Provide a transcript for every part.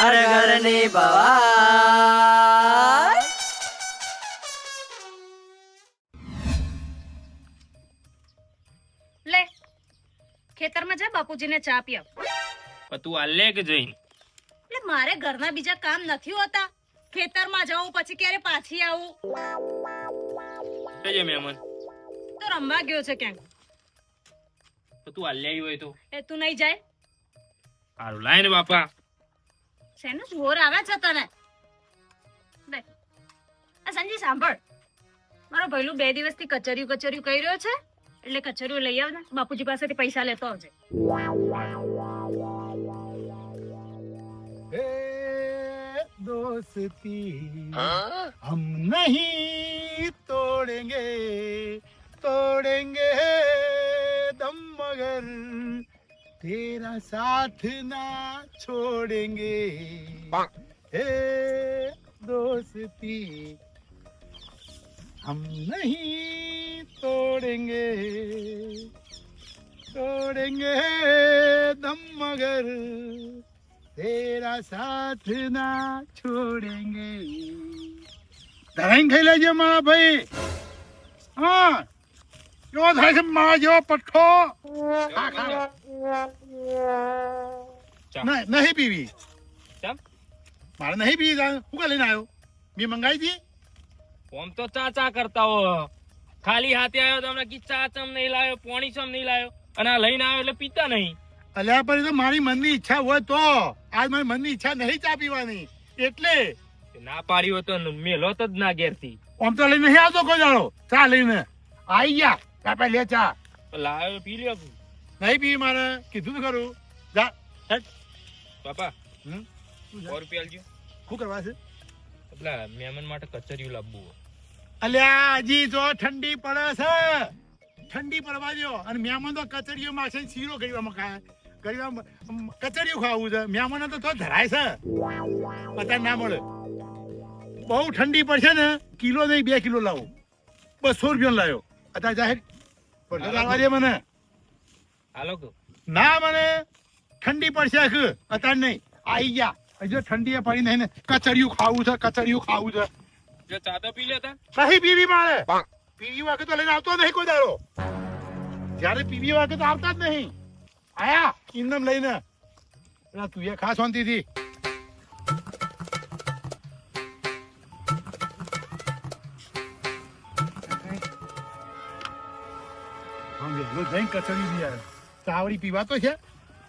ઘર ઘરની ભવાઈ. લે ખેતરમાં જા બાપુજીને ચા પીવ તું આલે કે જઈને એટલે મારે ઘરના બીજા કામ નથી હોતા. ખેતરમાં જાઉં પછી ક્યારે પાછી આવું? કહેજે મહેમાન. તો રમવા ગયો છે ક્યાંક. તો તું આલે આવી હોય તો. એ તું નહીં જાય? સારું લાય ને બાપા. શેનું જોર આવે છે તને લે આ સંજય સાંભળ મારો ભઈલું બે દિવસથી કચરિયું કચરિયું કહી રહ્યો છે એટલે કચરિયું લઈ આવ ને બાપુજી પાસેથી પૈસા લેતો આવજે ए दोस्ती हम नहीं तोड़ेंगे तोड़ेंगे दम मगर तेरा साथ ना छोड़ेंगे ए दोस्ती हम नहीं तोड़ेंगे तोड़ेंगे दम मगर तेरा साथ ના છોડેંગે ધરાઈને ખાઈ લેજે મારા ભાઈ હા કેવો થાય છે માં જેવો પઠ્ઠો. નહીં પીવી? મારે નહીં પીવી. હું કા લઈને આવ્યો? મેં મંગાવી હતી? ઓમ તો ચા ચા કરતા હો. ખાલી હાથે આવ્યો તમને કી ચા ચમ નહીં લાવ્યો પોણી ચમ નહીં લાવ્યો. અને આ લઈને આવ્યો એટલે પીતા નહીં. અલ્યા પર તો મારી મનની ઈચ્છા હોય તો. આજ મારી મનની ઈચ્છા નહીં ચા પીવાની. એટલે. ના પાડી હોય તો મેલો તો જ ના ઘેરથી. આમ તો લઈને નહીં આવતો કોઈ દાડો. ચા લઈને. આઈ ગયા. કાપા લે ચા. તો પી લ્યો. નહીં પી મારે. કીધું તો ખરું. જા. હેટ. બાપા હમ? સો રૂપિયા આલજો. શું કરવા છે? પેલા મહેમાન માટે કચરિયું લાવવું અલ્યા હજી જો ઠંડી પડે છે. ઠંડી પડવા દો અને મહેમાન તો કચરીઓ માં છે શીરો ગળીવામાં ખાય. ગરીબા કચરિયું ખાવું છે. મહેમાન તો તો ધરાય છે. પતા ના મળે. બહુ ઠંડી પડશે ને કિલો નહીં બે કિલો લાવો. બસો રૂપિયા લાવ્યો અત્યારે જાહેર. પડતો લાવવા દે મને. હાલો ના મને. ઠંડી પડશે આખું. અત્યારે નહીં. આઈ ગયા. હજુ ઠંડી પડી નહીં ને. કચરિયું ખાવું છે કચરિયું ખાવું છે. જો ચા પી લેતા નહીં પીવી મારે. પીવી વાગે તો લઈને આવતો નહીં કોઈ દાડો. જ્યારે પીવી વાગે તો આવતા જ નહીં. આયા ઇન્દમ લઈને. તું એ ખા શાંતિથી. વહેલો જઈને કચરી બી આવે. ચાવડી પીવા તો છે.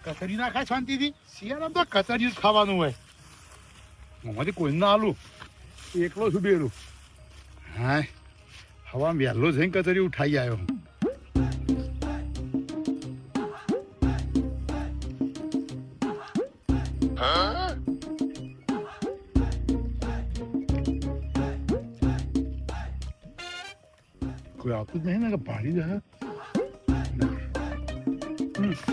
કચરી ના ખાય શાંતિથી. શિયાળામાં તો કચરી જ ખાવાનું હોય. મોમાંથી કોઈ ના આલું. એકલો છું બેરું. હા હવા વહેલો જઈને કચરી ઉઠાઈ આવ્યો કોઈ આવતું જ નહીં ને કે ભાડી હમ. અડધા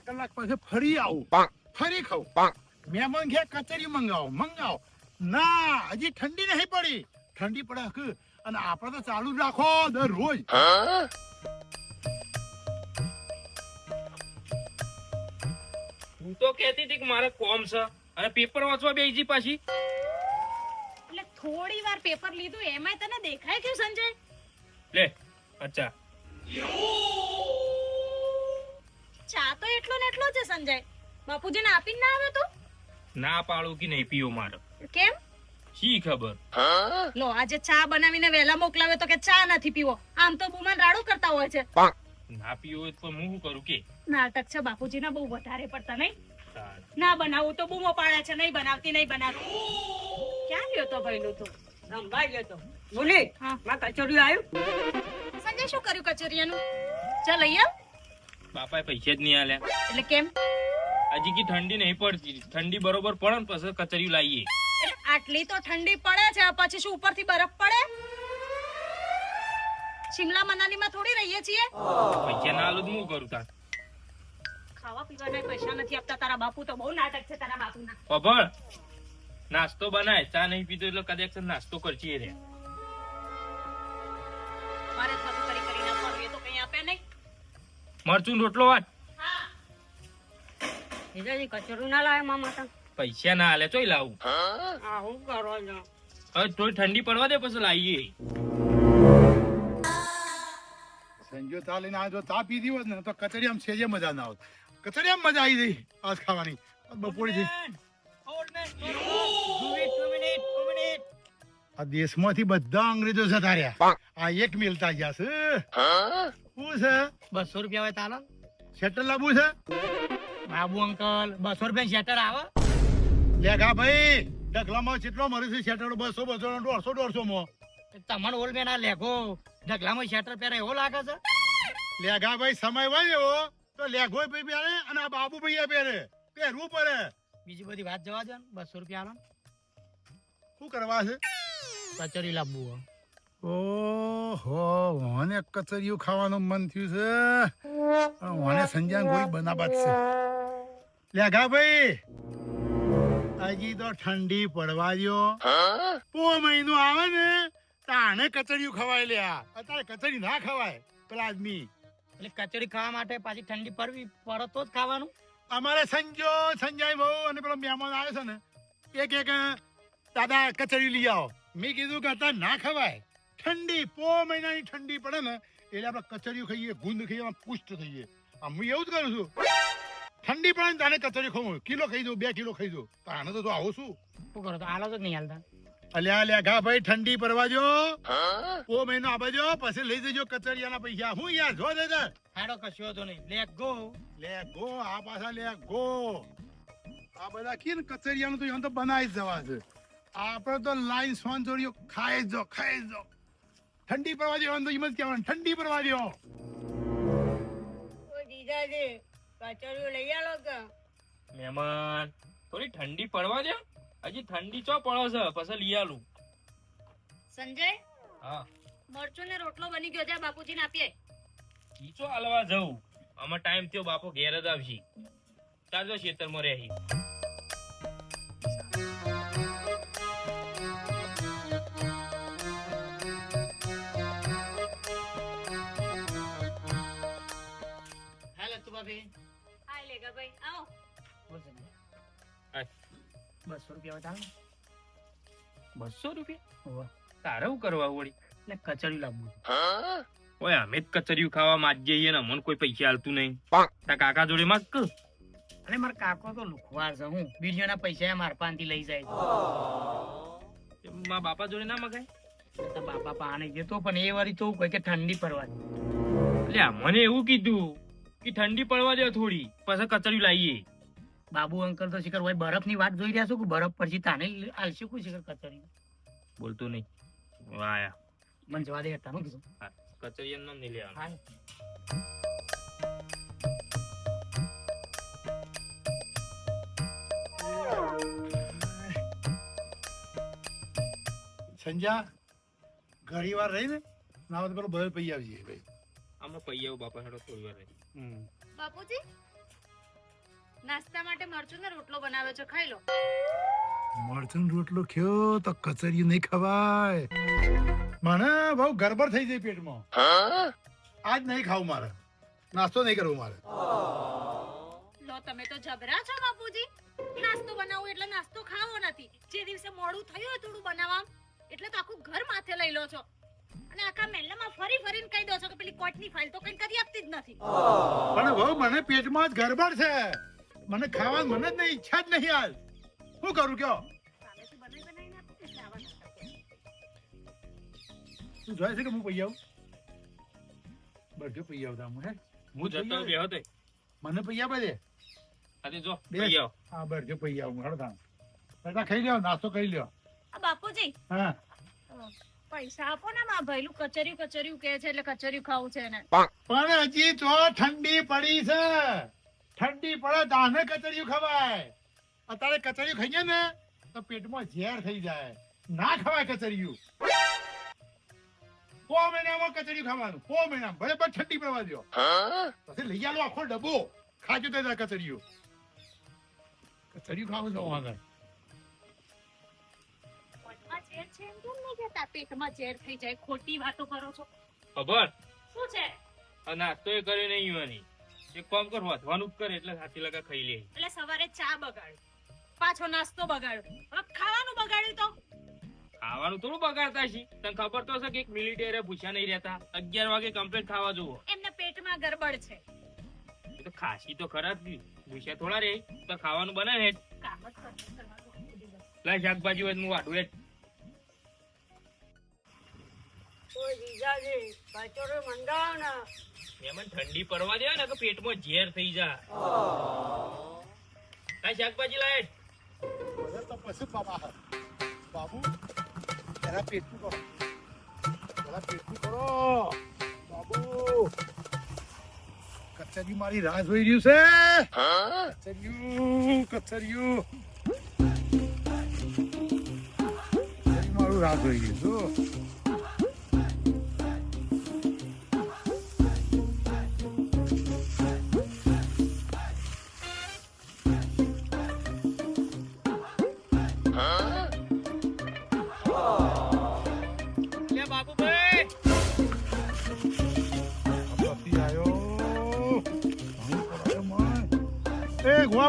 કલાક પછી ફરી આવું. ફરી ખાઉં. મહેમાન ઘેર કચેરી મંગાવો મંગાવો. ના હજી ઠંડી નહીં પડી. ઠંડી પડે હક. અને આપણે તો ચાલુ રાખો રાખો દરરોજ. હું તો કહેતી હતી કે મારે કોમ છે. અને પેપર વાંચવા બેસી પાછી. એટલે થોડી વાર પેપર લીધું એમાંય તને દેખાય કે સંજય? લે અચ્છા. ચા તો એટલો ને એટલો છે સંજય. બાપુજીને આપીને ના આવે તું? ના પાડું કે નહીં પીઓ મારો. કેમ? શી ખબર? લો આજે ચા બનાવીને વેલા મોકલાવે તો કે ચા નથી પીવો. આમ તો બુમાન રાડો કરતા હોય છે. ના પીવો હોય તો હું શું કરું કે? નાટક છે બાપુજીના બહુ વધારે પડતા નહીં. ના બનાવું તો બૂમો પાડે છે નહીં બનાવતી નહીં બનાવતી ક્યાં ગયો તો ભઈલું તું? રંભાઈ ગયો તો. બોલી હા. માં કચોરી આવ્યું સંજય શું કર્યું કચરિયાનું ચાલ લઈ આવ. બાપાએ પૈસા જ નહીં આલ્યા. એટલે કેમ? હજી કી ઠંડી નહીં પડતી. ઠંડી બરોબર પડે ને પછી કચરિયું લાવીએ. આટલી તો ઠંડી પડે છે પછી શું ઉપરથી બરફ પડે? શિમલા મનાલીમાં થોડી રહીએ છીએ. પૈસા ના આલું હું કરું તાર? ખાવા પીવાના પૈસા નથી આપતા. તારા બાપુ તો બહુ નાટક છે તારા બાપુના. ખબર નાસ્તો બનાય. ચા નહીં પીધો એટલે કદાચ નાસ્તો કરજી રે. મારે બધું કરી કરીને આપવાનું એ તો કઈ આપે નહીં. મરચું રોટલો વાત જીજાજી કચરું ના લાવે મામા તમ પૈસા ના હાલે ચોઈ લાવું. આ હું કરો છો હવે થોડી ઠંડી પડવા દે પછી લાવીએ. સંજો તા લઈને આવ્યો તો પીધી હોત ને તો કચરી આમ સેજે મજા ના આવત. કચરી મજા આવી ગઈ આજ ખાવાની. બપોરથી. આ દેશમાંથી બધા અંગ્રેજો જતા રહ્યા આ એક મિલતા ગયા છે. શું છે? બસો રૂપિયા હોય તાલો. શેટર લાવવું છે? બાબુ અંકલ બસો રૂપિયા શેટર આવે. લેખા ભાઈ ઢગલામાં કેટલો મરી છે શેટર બસો બસો દોઢસો દોઢસો માં તમારો ઓલ મેન આ લેખો. ઢગલામાં શેટર પહેરે એવો લાગે છે? લેખા ભાઈ સમય હોય એવો. તો લેઘો ભાઈ પહેરે અને આ બાબુ ભાઈ પહેરે. પહેરવું પડે. બીજી બધી વાત જવા દે ને બસો રૂપિયા આલો શું કરવા છે? કચોરી લાવવું ઓહો મને કચરિયું ખાવાનું મન થયું છે. મને સંજાન ગોળી છે. લેઘા ભાઈ. હજી તો ઠંડી પડવા દો પો મહિનો આવે ને તાને કચરિયું ખવાય લ્યા. અત્યારે કચરી ના ખવાય પેલા આદમી એટલે કચડી ખાવા માટે પાછી ઠંડી પડવી પડે તો જ ખાવાનું. અમારે સંજો સંજય બહુ અને પેલો મહેમાન આવે છે ને એક એક દાદા કચરી લઈ આવો. મેં કીધું કે અત્યારે ના ખવાય. ઠંડી પો મહિનાની ઠંડી પડે ને એટલે આપણે કચરિયું ખાઈએ ગુંદ ખાઈએ એમાં પુષ્ટ થઈએ. આમ હું એવું જ કરું છું. ઠંડી પડે ને તાને કચડી ખાવું કિલો ખાઈ દઉં બે કિલો ખાઈ દઉં. તો આને તો આવું છું શું કરો તો આલો જ નહીં હાલતા? અલ્યા અલ્યા ઘા ભાઈ ઠંડી પડવા જો. ઓ મહિનો આવજો પછી લઈ જજો કચરિયાના પૈસા. હું યાર જો દે દે હાડો કશો તો નહીં. લે ગો લે ગો આ પાછા લે ગો આ બધા કે કચરિયાનું તો એમ તો બનાવી જવા છે. આપણે તો લાઈન સોન જોડીઓ ખાઈ જો ખાઈ જ જો. ઠંડી પડવા એમ તો એમ જ કહેવાનું. ઠંડી પડવા દો જીજાજી કચોરી લઈ આવો કે? મહેમાન થોડી ઠંડી પડવા દે. હજી ઠંડી ચો પડે છે? પછી લઈ આલું. સંજય? હા. મરચું ને રોટલો બની ગયો છે બાપુજીને આપીએ. ઈ ચો હાલવા જવું? આમાં ટાઈમ થયો બાપો ઘેર જ આવશે. ચાલજો ખેતરમાં રહી હાલ તું ભાભી હાય લેગા ભાઈ આવો. બોલ સંજય. બસો રૂપિયા હોય બસો રૂપિયા? તારે હું કરવા વળી? એટલે કચોરી લાવવું ઓય અમે જ કચરિયું ખાવા માં જઈએ ને અમને કોઈ પૈસા આલતું નહીં. તારા કાકા જોડે માંગ કે અરે મારા કાકો તો લુખવાર છે હું બીડીઓના પૈસા એ મારા પાસેથી લઈ જાય છે. મારા બાપા જોડે ના મગાય? તો બાપા પાણી જતો પણ એ વારી તો કોઈ કે ઠંડી પડવા દે. એટલે મને એવું કીધું કે ઠંડી પડવા દે થોડી પછી કચરિયું લાવીએ. બાબુ અંકલ તો શિખર ભાઈ બરફની વાત જોઈ રહ્યા છો કે બરફ પરથી તાને આલશું કોઈ શિખર કચરી બોલતો નહીં. વાયા. મને જવા દે હતા કીધું. કચરિયા નામ નહીં લેવાનું. સંજા ઘણી વાર રહી ને ના પેલો ભય પૈ આવજે ભાઈ. આમાં પૈયા બાપા હેડો થોડી વાર રહી. બાપુજી? નાસ્તા માટે મરચું રોટલો બનાવ્યો છે ખાઈ લો. મરચું રોટલો ખ્યો તો કચરિયું નહીં ખવાય. મને બહુ ગરબડ થઈ જાય પેટમાં. આજ નહીં ખાવું મારે. નાસ્તો નહીં કરવો મારે. લો તમે તો જબરા છો બાપુજી. નાસ્તો બનાવું એટલે નાસ્તો ખાવો નથી. જે દિવસે મોડું થયું હોય થોડું બનાવવા. એટલે તો આખું ઘર માથે લઈ લો છો. અને આખા મહેલામાં ફરી ફરીને કહી દો છો કે પેલી કોર્ટની ફાઇલ તો કઈ કરી આપતી જ નથી. પણ બહુ મને પેટમાં જ ગરબડ છે. મને ખાવાનું મને જ નહીં ઈચ્છા જ નહીં આજ. શું કરું કયો. તું જોઈ છે કે હું પૈ આવું બધું પૈ આવતા હું? હે હું જતો બે બેહો મને પૈ આવે દે આજે જો પૈ આવ હા બરજો પૈ આવું હળતા બેટા ખાઈ લ્યો નાસ્તો કરી લ્યો. આ બાપુજી. હા. પૈસા આપો ને માં ભઈલું કચરિયું કચરિયું કે છે એટલે કચરિયું ખાવું છે ને પણ હજી તો ઠંડી પડી છે. ઠંડી પડે દાને કચરિયું ખવાય. અત્યારે કચરિયું ખાઈએ ને તો પેટમાં ઝેર થઈ જાય. ના ખવાય કચરિયું. કો મહિનામાં કચરિયું ખાવાનું? કો મહિનામાં? ભલે પણ ઠંડી પડવા દો પછી લઈ આવો આખો ડબ્બો. ખાજો તો કચરિયું. કચરિયું ખાવું છે આગળ. છે એમ કેમ નહીં કહેતા? પેટમાં ઝેર થઈ જાય. ખોટી વાતો કરો છો. ખબર? શું છે? આ નાસ્તો એ કરે નહીં યુવાની. એક કામ કર વધવાનું જ કરે એટલે હાથી લગા ખાઈ લે. એટલે સવારે ચા બગાડ. પાછો નાસ્તો બગાડ્યો હવે ખાવાનું બગાડ્યું તો? ખાવાનું થોડું બગાડતા છે. તને ખબર તો છે કે એક મિલિટરી ભૂખ્યા નહીં રહેતા. અગિયાર વાગે કમ્પ્લીટ ખાવા જુઓ. એમના પેટમાં ગરબડ છે. તો ખાસી તો ખરા જ દી. થોડા રે તો ખાવાનું બનાવે. હેઠ. કામ જ કરવું કરવાનું. શાકભાજી હોય તો હું વાઢું એમાં ઠંડી પડવા દે ને કે પેટમાં ઝેર થઈ જાય. કઈ શાકભાજી. બધા તો પછી બાબા બાબુ જરા પેટનું કરો. જરા પેટનું કરો. બાબુ કચરિયું મારી રાહ જોઈ રહ્યું છે. કચરિયું કચરિયું. મારું રાહ જોઈ રહ્યું જો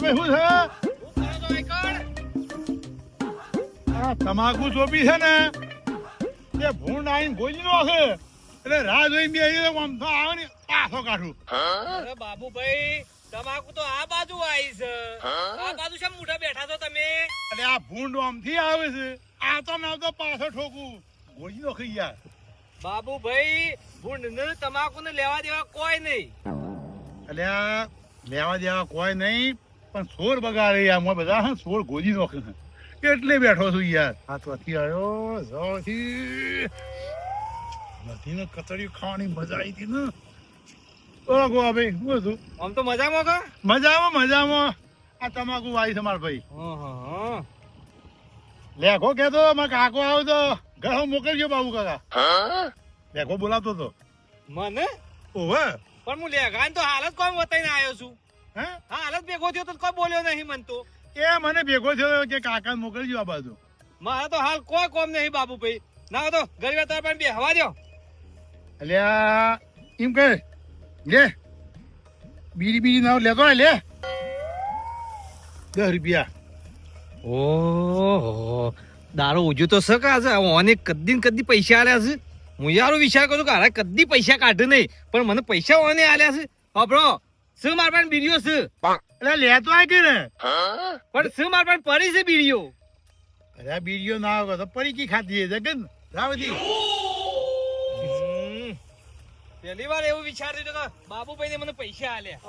એ શું છે? આ તમાકુ ચોપી છે ને એ ભૂંડ આવીને ગોજી નો છે. એટલે રાહ જોઈને બે આમ તો આવે ને પાછો કાઢું. અરે બાબુભાઈ તમાકુ તો આ બાજુ આવી છે. આ બાજુ છે મૂઠા બેઠા છો તમે? એટલે આ ભૂંડ આમથી આવે છે. આ તો ના તો પાછો ઠોકું. ગોજી નો ખાઈ યાર બાબુભાઈ ભૂંડ ને તમાકુ ને લેવા દેવા કોઈ નહીં. એટલે આ લેવા દેવા કોઈ નહીં. પણ સોર બગાડે આમાં બધા હા સોર ગોજી નોખે. એટલે બેઠો છું યાર. હાથવાથી આવ્યો જળથી નથી ને કચડિયું ખાવાની મજા આવી હતી ને. ઓ ભાઈ શું હતું? આમ તો મજામાં કા? મજામાં મજામાં. આ તમાકુ વાઈ છે મારા ભાઈ. હા લેખો કેતો મારા કાકો આવ્યો તો ઘર મોકલજો બાબુ કાકા. લેખો બોલાતો તો મને? ઓવે. પણ હું લેગાન તો હાલ જ કોમ વતાઈને આવ્યો છું. હે? હા હાલ જ ભેગો થયો તો કોઈ બોલ્યો નહીં મન તો. એ મને ભેગો થયો કે કાકા મોકલજો આ બાજુ. મારે તો હાલ કોઈ કોમ નહીં બાબુભાઈ. ના હોય તો ગરીબ તાર પણ બે હવા દો અલ્યા એમ કહે લે. બીડી બીડી ના લેતો હોય લે. દસ રૂપિયા. ઓહો દારૂ ઉજો તો સકા છે ઓને કદી ને કદી પૈસા આલ્યા છે. હું યારો વિચાર કરું કે હારે કદી પૈસા કાઢે નહીં પણ મને પૈસા ઓને આલ્યા છે. હોભળો શું માર પાસે બીડીઓ છે? એટલે લેતો આય કે ને? પણ શું માર પાસે પડી છે બીડીઓ? અરે બીડીઓ ના આવે તો પરીકી કી છે જગન રાવતી પહેલી વાર એવું વિચાર્યું તો બાબુભાઈ ને મને પૈસા આલ્યા.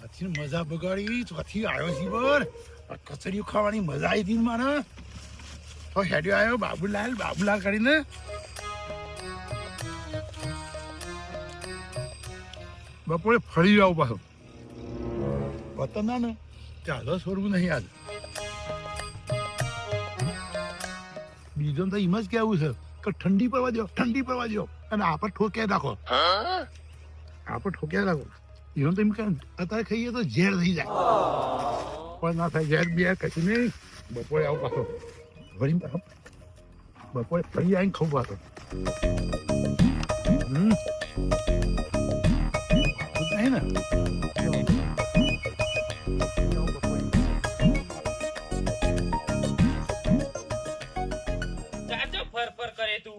પછી મજા બગાડી ચોથી આવ્યો છે બર કચરીઓ કચરિયું ખાવાની મજા આવી હતી મારે. તો હેડ્યો આવ્યો બાબુલાલ બાબુલાલ કરીને. બપોરે ફરી આવું પાછું. વતનના ના ચાલો છોડવું નહીં આજ. બીજો તો એમ જ કેવું છે કે ઠંડી પડવા દો ઠંડી પડવા દો અને આપણે ઠોકે રાખો. આપણે ઠોકે રાખો. એનો તો એમ કે અત્યારે ખાઈએ તો ઝેર થઈ જાય. પણ ના થાય ઝેર બિયાર કશું નહીં. બપોરે આવું પાછો. વળી બપોરે ફરી આવીને ખાવું પાછો. હમ. થાય ને? ચાચો ફર ફર કરે તું.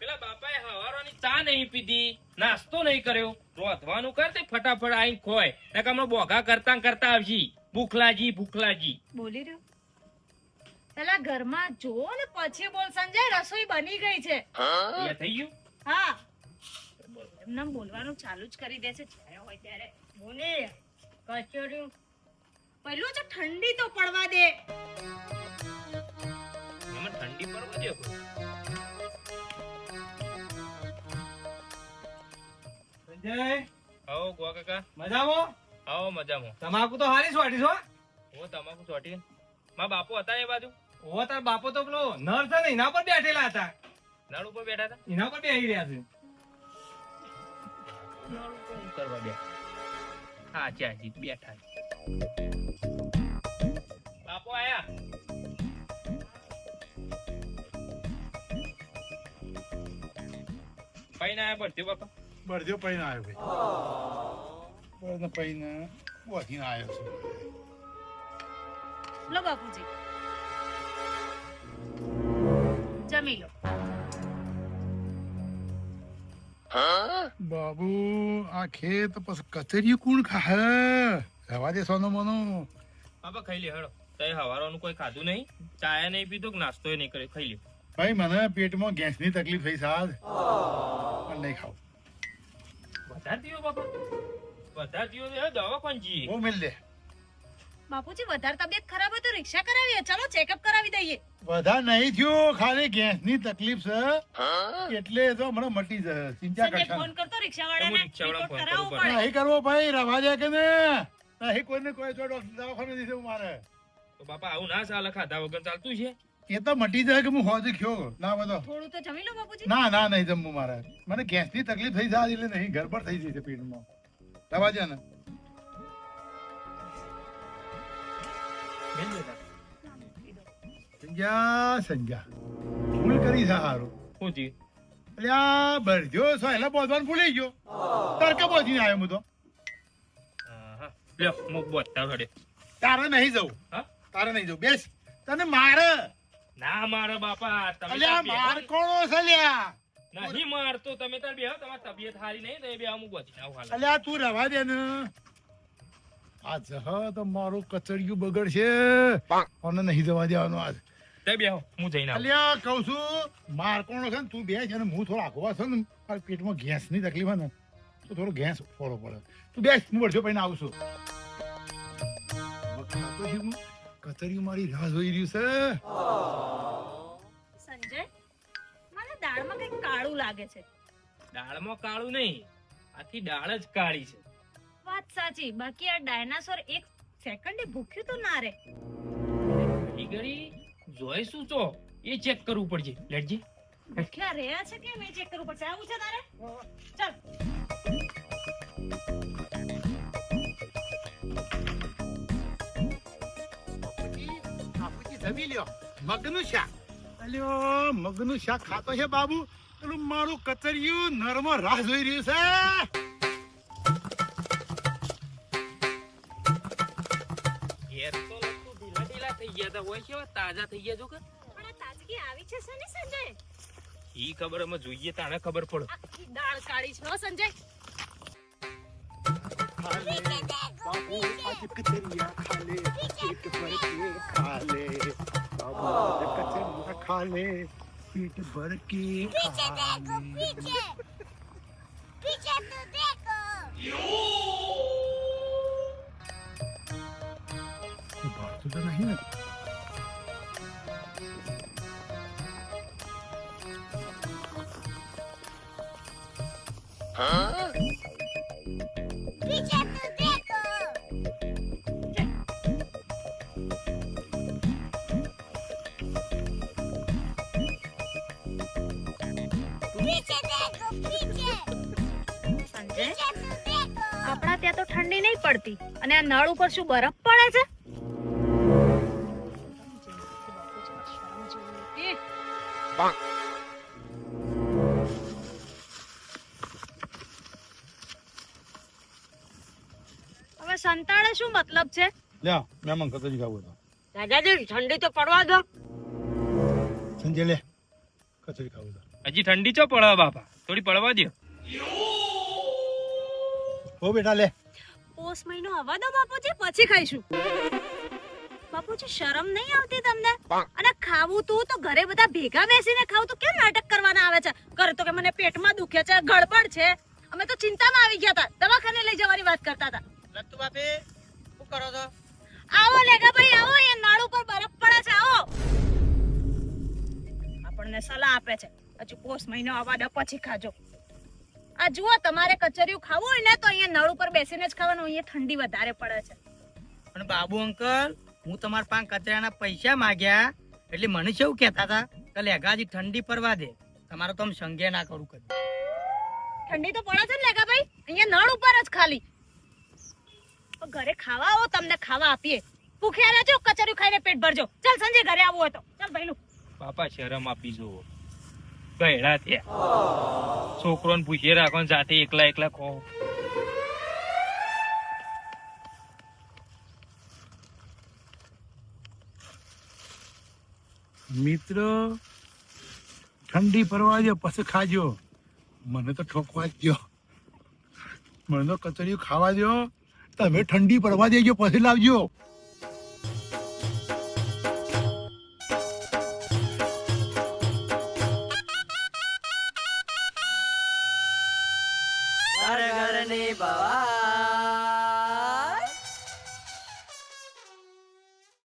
પેલા બાપાએ હવારોની ચા નહીં પીધી નાસ્તો નહીં કર્યો. રોધવાનું કર તે ફટાફટ આઈને ખોય. નકર હમણાં બોઘા કરતા કરતા આવજી. ભૂખલાજી ભૂખલાજી. બોલી રહ્યો? પેલા ઘરમાં જો ને પછી બોલ સંજય રસોઈ બની ગઈ છે. થઈ ગયું? હા. એમને બોલવાનું ચાલુ જ કરી દે છે હોય ત્યારે મને કચોર્યું. પેલું જો ઠંડી તો પડવા દે. એમાં ઠંડી પડવા દે કોઈ. સંજય. આવો ગોવા કાકા. મજામાં? આવો મજામાં. તમાકુ તો હારી સોટી છો ઓ તમાકુ ચોટી મા બાપુ હતા એ બાજુ? ઓ તાર બાપો તો પેલો નર છે ને એના પર બેઠેલા હતા. નળ ઉપર બેઠા હતા? એના પર બેહી રહ્યા છે. શું કરવા બેઠા હાચી હાચી બેઠા બાપો આયા પૈના આયા બરજો બાપા બરજો પૈના આવ્યો ભાઈ. બરજો પૈના વાથી આવ્યો છે. લો બાપુજી. જમી લો. બાબુ આ ખેત પછી કચેરી કોણ ખાહે? રવા દે સોનો મોનો બાબા ખાઈ લે હળો. તય હવારોનું કોઈ ખાધું નહીં. ચાયા નહીં પીધું કે નાસ્તો નહીં કર્યો. ખાઈ લ્યો ભાઈ મને પેટમાં ગેસની તકલીફ થઈ સાદ પણ નહીં ખાવ. વધારે દિયો બાબા. વધારે દિયો દવા કોણ જી હું મિલ દે. બાપુજી વધારે તબિયત ખરાબ હોય તો રિક્ષા કરાવીએ. ચલો ચેકઅપ કરાવી દઈએ. વધારે નહીં થયું. ખાલી ગેસની તકલીફ છે. એટલે તો હમણાં મટી જશે. ચિંતા ફોન કરતો રિક્ષાવાળાને. રિપોર્ટ કરાવવો પડે. નહીં કરવો ભાઈ રવા જાય કે ને? નહીં કોઈને કોઈ ડોક્ટર દવાખાને દીધું મારે. તો બાપા આવું ના ચાલે ખાધા વગર ચાલતું છે? એ તો મટી જાય કે હું હોજ ખ્યો ના બધો. થોડું તો જમી લો બાપુજી. ના ના નહીં જમવું મારે. મને ગેસની તકલીફ થઈ જાય એટલે નહીં ગરબડ થઈ જશે પેટમાં. રવા જાય ને. સંજ્ઞા સંજ્ઞા ભૂલ કરી છે શું થયું? એટલે આ ભરજો છો એટલે બોધવાનું ભૂલી ગયો. તડકે બોધીને આવ્યો હું તો. લ્યો મુક બોલતા રડે તારે નહીં જવું. તારે નહીં જવું. બેસ. તને મારે. ના મારો બાપા તમે અલ્યા માર. કોણો છે લ્યા નહીં મારતો તમે તાર બેહો તમારી તબિયત સારી નહીં તો એ બે હું બધી. આવું હાલ. અલ્યા તું રવા દે ને. આ જહ તો મારું કચડિયું બગડશે. અને નહીં જવા દેવાનું આજ. તે બેહો હું જઈને અલ્યા કહું છું માર કોણ છે ને? તું બેસ અને હું થોડો આગવા છું ને મારા પેટમાં ગેસની તકલીફ ને તો થોડો ગેસ ફોડો પડે. તું બેસ હું વર્ષો પછી આવું છું. કચરિયું મારી રાહ જોઈ રહ્યું છે. સંજય મને દાળમાં કઈ કાળું લાગે છે. દાળમાં કાળું નહીં આખી દાળ જ કાળી છે. વાત સાચી. બાકી આ ડાયનાસોર એક સેકન્ડે ભૂખ્યું તો ના રે. એ ઘડી જોઈ શું છો? એ ચેક કરવું પડશે. લેટજી. ભૂખ્યા રહ્યા છે કે મેં ચેક કરવું પડશે? આવું છે તારે? ચાલ. જમી લ્યો મગનું શાક અલ્યો મગનું શાક ખાતો છે બાબુ. પેલું મારું કચરિયું નરમો રાહ જોઈ રહ્યું છે. ઢીલા થઈ ગયા તા હોય કેવા તાજા થઈ ગયા જો કે. પણ આ તાજગી આવી છે સને સંજય? ઈ ખબર અમે જોઈએ તાણે ખબર પડે. આખી દાળ કાળી છે હો સંજય. ખાલે બાપુ આજ કચરિયા ખાલે પેટ ભર કે ખાલે બાબુ આજ કચરિયા ખાલે પેટ ભર કે ખાલે ભાળતું તો નહીં ને સંજય આ નળ ઉપર શું બરફ પડે છે? હવે સંતાડે શું મતલબ છે? લ્યા મેમન કચરી ખાવું તો. દાદાજી ઠંડી તો પડવા દો. સંજય લે. કચરી ખાવું તો. હજી ઠંડી ચો પડવા બાપા? થોડી પડવા દો હો બેટા લે. પોષ મહિનો આવવા દો બાપુજી પછી ખાઈશું. બાપુજી શરમ નહીં આવતી તમને? અને ખાવું તું તો ઘરે બધા ભેગા બેસીને ખાવું તો કેમ નાટક કરવાના આવે છે? ઘરે તો કે મને પેટમાં દુખે છે ગડબડ છે. અમે તો ચિંતામાં આવી ગયા હતા. દવાખાને લઈ જવાની વાત કરતા હતા. લત્તુ બાપી શું કરો છો? આવો લેગા ભાઈ આવો એ નાળ ઉપર બરફ પડે છે આવો. આપણને સલાહ આપે છે હજુ પોષ મહિનો આવવા દો પછી ખાજો. આ જુઓ તમારે કચરિયું ખાવું હોય ને તો અહીંયા નળ ઉપર બેસીને જ ખાવાનું અહીંયા ઠંડી વધારે પડે છે. પણ બાબુ અંકલ હું તમારા પાંચ કચરાના પૈસા માંગ્યા એટલે મને શું કહેતા હતા? કે લેગાજી ઠંડી પડવા દે. તમારો તો આમ સંગે ના કરું કદી. ઠંડી તો પડે છે ને લેગા ભાઈ? અહીંયા નળ ઉપર જ ખાલી. તો ઘરે ખાવા આવો તમને ખાવા આપીએ. ભૂખ્યા રહેજો કચરિયું ખાઈને પેટ ભરજો. ચાલ સંજય ઘરે આવવું હોય તો. ચાલ ભાઈલું બાપા શરમ આપી જુઓ. ગયડા થયા છોકરોને પૂછીએ રાખો જાતે એકલા એકલા કહો. મિત્ર, ઠંડી પરવા દો પછી ખાજો. મને તો ઠોકવા જ દો મને તો કચરિયું ખાવા દો તમે ઠંડી પડવા દેજો, પછી લાવજો.